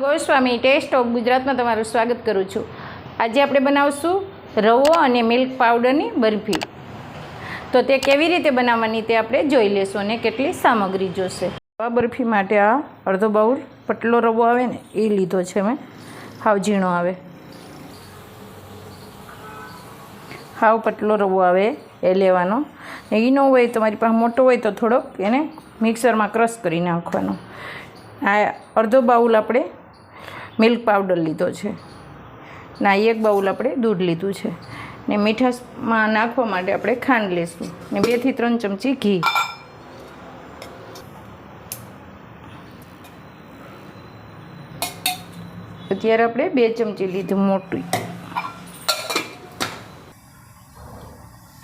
Goswami test of ગુજરાતમાં તમારું સ્વાગત કરું છું. આજે આપણે બનાવશું રવો અને મિલ્ક પાવડરની બરફી. તો તે કેવી રીતે બનાવવાની તે આપણે જોઈ લેશું અને કેટલી સામગ્રી જોશે. રવા બરફી માટે આ અડધો બાઉલ પટલો રવો આવે ને, એ લીધો છે મેં. હાવ ઝીણો આવે. હાવ પટલો રવો આવે એ લેવાનો. એ ન હોય, તમારી પાસે મોટો હોય તો થોડોક એને મિક્સરમાં ક્રશ કરી નાખવાનો. આ અડધો બાઉલ આપણે મિલ્ક પાવડર લીધો છે. ના એક બાઉલ આપણે દૂધ લીધું છે. ને મીઠાશમાં નાખવા માટે આપણે ખાંડ લઈશું ને બેથી ત્રણ ચમચી ઘી. અત્યારે આપણે બે ચમચી લીધું મોટું.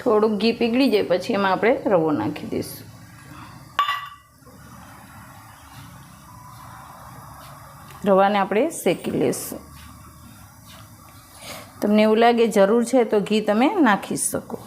થોડુંક ઘી પીગળી જાય પછી એમાં આપણે રવો નાખી દઈશું. રવાને આપણે શેકી લઈશું તમને એવું લાગે જરૂર છે તો ઘી તમે નાખી શકો.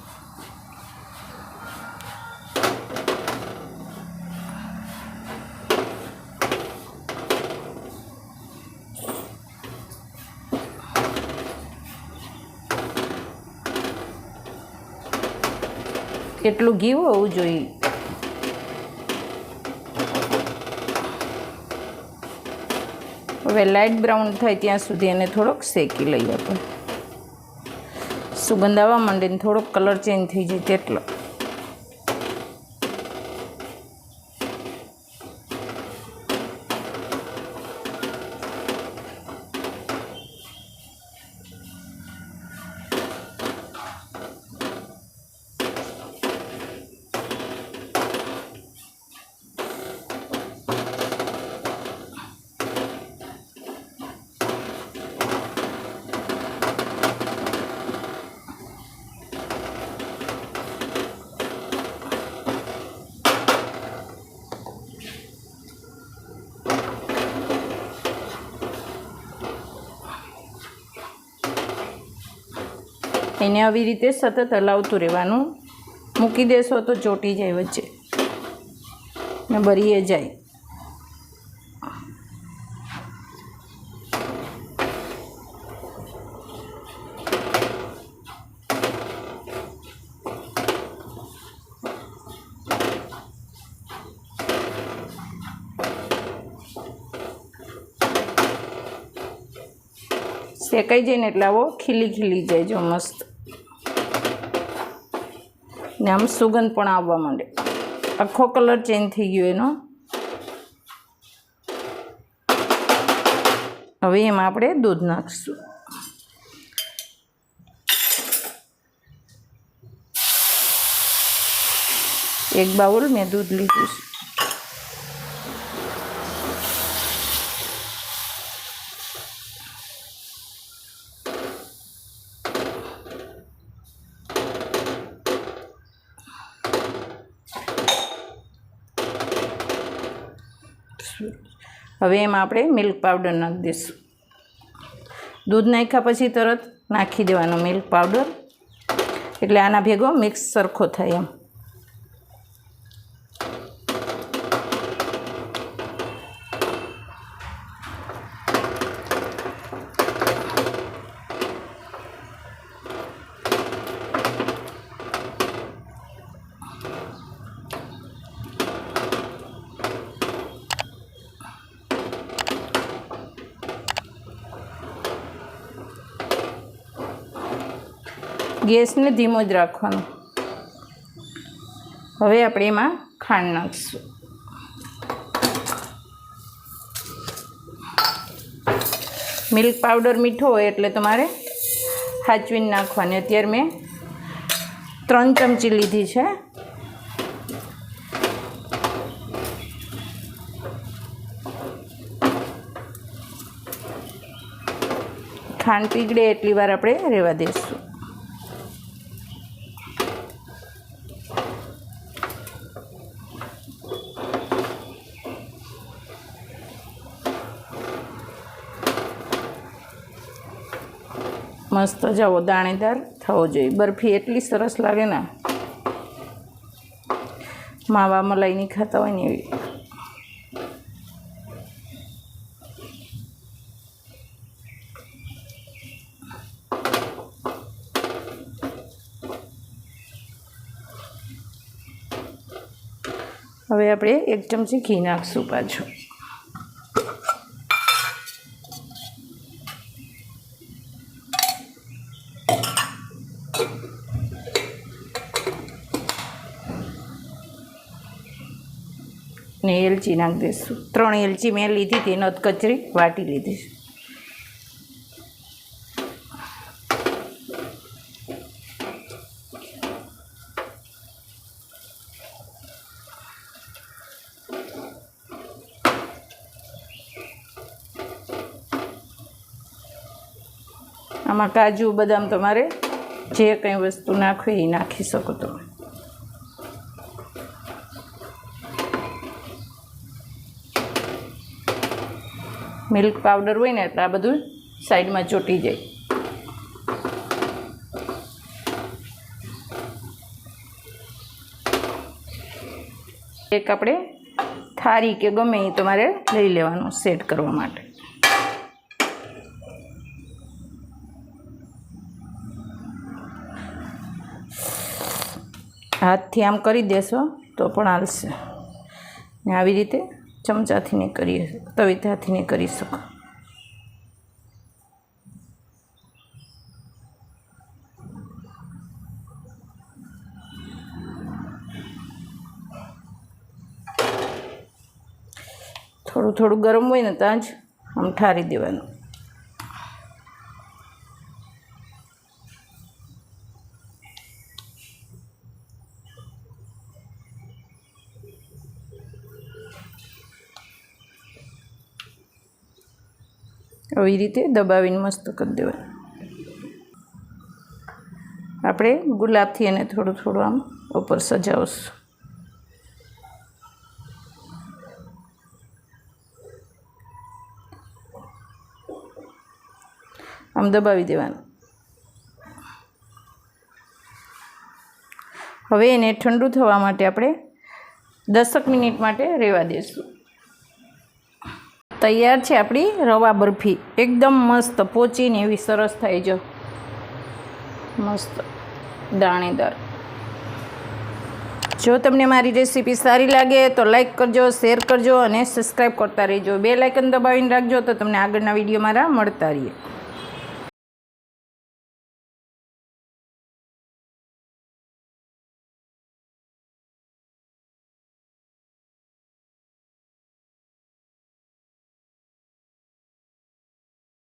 કેટલું ઘી હોવું જોઈએ. હવે લાઇટ બ્રાઉન થાય ત્યાં સુધી એને થોડોક શેકી લઈએ આપણે. સુગંધ આવવા માંડીને થોડોક કલર ચેન્જ થઈ જાય તેટલો. એને આવી રીતે સતત હલાવતું રહેવાનું. મૂકી દેશો તો ચોટી જાય વચ્ચે. ને ભરીએ જાય. શેકાઈ જાય ને એટલે આવો ખીલી ખીલી જાય જો મસ્ત. ને આમ સુગંધ પણ આવવા માંડે. આખો કલર ચેન્જ થઈ ગયો એનો. હવે એમાં આપણે દૂધ નાખીશું. એક બાઉલ મેં દૂધ લીધું છે. હવે એમાં આપણે મિલ્ક પાવડર નાખી દઈશું. દૂધ નાખ્યા પછી તરત નાખી દેવાનો મિલ્ક પાવડર એટલે આના ભેગો મિક્સ સરખો થાય એમ. ગેસને ધીમો જ રાખવાનો. હવે આપણે એમાં ખાંડ નાખીશું. મિલ્ક પાવડર મીઠો હોય એટલે તમારે હાચવીને નાખવાની. અત્યારે મેં ત્રણ ચમચી લીધી છે. ખાંડ પીગળે એટલી વાર આપણે રહેવા દઈશું મસ્ત. જવો, દાણેદાર થવો જોઈએ. બરફી એટલી સરસ લાગે ને. માવા મલાઈની ખાતા હોય ને એવી. હવે આપણે એક ચમચી ઘી નાખશું પાછું. ને એલચી નાખી દઈશું. ત્રણ એલચી મેં લીધી હતી નથ કચરી વાટી લીધી આમાં કાજુ, બદામ તમારે જે કંઈ વસ્તુ નાખવી એ નાખી શકો તમે. મિલ્ક પાવડર હોય ને એટલે આ બધું સાઈડમાં ચોંટી જાય. એક આપણે થારી કે ગમે એ તમારે લઈ લેવાનું સેટ કરવા માટે. હાથથી આમ કરી દેશો તો પણ હાલશે. આવી રીતે ચમચાથી નહીં કરી તવીથાથી નહીં કરી શકો. થોડું થોડું ગરમ હોય ને ત્યાં જ આમ ઠારી દેવાનું. આવી રીતે દબાવીને મસ્ત કરી દેવાનું આપણે ગુલાબથી એને થોડું થોડું આમ ઉપર સજાવશું. આમ દબાવી દેવાનું. હવે એને ઠંડુ થવા માટે આપણે દસક મિનિટ માટે રહેવા દઈશું તૈયાર છે આપણી રવા બરફી. એકદમ મસ્ત, પોચીને એવી સરસ થાય જો. મસ્ત દાણેદાર. જો તમને મારી રેસીપી સારી લાગે તો લાઇક કરજો, શેર કરજો અને સબસ્ક્રાઈબ કરતા રહેજો. બે લાઇકન દબાવીને રાખજો તો તમને આગળના વીડિયો મારા મળતા રહીએ.